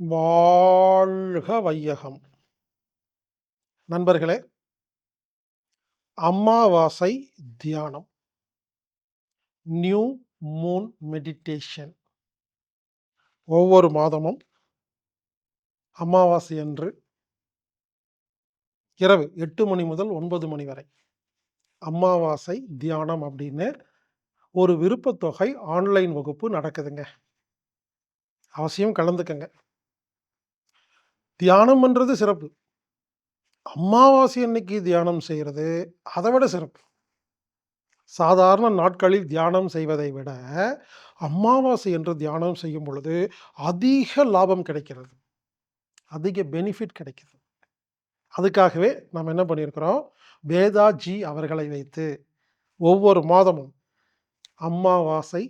வாழ்க வையகம். நண்பர்களே அமாவாசை தியானம். New moon meditation. ஒவ்வொரு மாதமும் அமாவாசை அன்று இரவு எட்டு மணி முதல் ஒன்பது மணி வரை. அமாவாசை தியானம் அப்படின்னு ஒரு விருப்பத்தொகை ஆன்லைன் வகுப்பு நடக்குதுங்க. அவசியம் கலந்துக்கங்க. தியானம்ன்றது சிறப்பு. அமாவாசை அன்னைக்கு தியானம் செய்கிறது அதை விட சிறப்பு. சாதாரண நாட்களில் தியானம் செய்வதை விட அமாவாசை என்று தியானம் செய்யும் பொழுது அதிக லாபம் கிடைக்கிறது. அதிக பெனிஃபிட் கிடைக்கிறது அதுக்காகவே நம்ம என்ன பண்ணியிருக்கிறோம்? வேதாஜி அவர்களை வைத்து ஒவ்வொரு மாதமும் அமாவாசை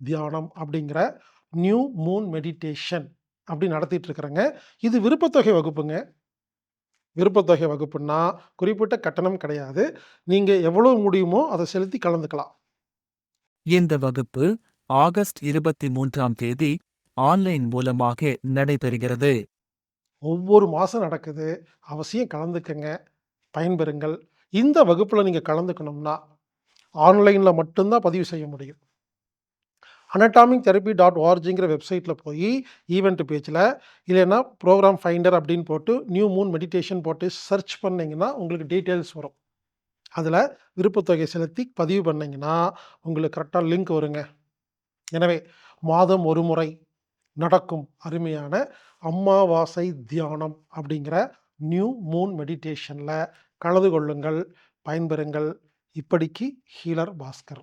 தியானம் அப்படிங்கிற நியூ மூன் மெடிடேஷன் அப்படி நடத்திட்டு இருக்கிறேங்க இது விருப்பத்தொகை வகுப்புங்க. விருப்பத்தொகை வகுப்புன்னா குறிப்பிட்ட கட்டணம் கிடையாது. நீங்க எவ்வளவு முடியுமோ அதை செலுத்தி கலந்துக்கலாம். இந்த வகுப்பு ஆகஸ்ட் இருபத்தி மூன்றாம் தேதி ஆன்லைன் மூலமாக நடைபெறுகிறது. ஒவ்வொரு மாதம் நடக்குது. அவசியம் கலந்துக்கங்க. பயன்பெறுங்கள். இந்த வகுப்பில் நீங்கள் கலந்துக்கணும்னா ஆன்லைனில் மட்டும்தான் பதிவு செய்ய முடியும். அனட்டாமிக் தெரப்பி டாட் ஓஆர்ஜிங்கிற வெப்சைட்டில் போய் ஈவெண்ட் பேஜில் இல்லைன்னா ப்ரோக்ராம் ஃபைண்டர் அப்படின்னு போட்டு நியூ மூன் மெடிடேஷன் போட்டு சர்ச் பண்ணிங்கன்னா உங்களுக்கு டீட்டெயில்ஸ் வரும். அதில் விருப்பத்தொகை செலுத்தி பதிவு பண்ணிங்கன்னா உங்களுக்கு கரெக்டாக லிங்க் வருங்க. எனவே மாதம் ஒரு முறை நடக்கும் அருமையான அம்மாவாசை தியானம் அப்படிங்கிற நியூ மூன் மெடிடேஷனில் கலந்து கொள்ளுங்கள் பயன்பெறுங்கள். இப்படிக்கு ஹீலர் பாஸ்கர்.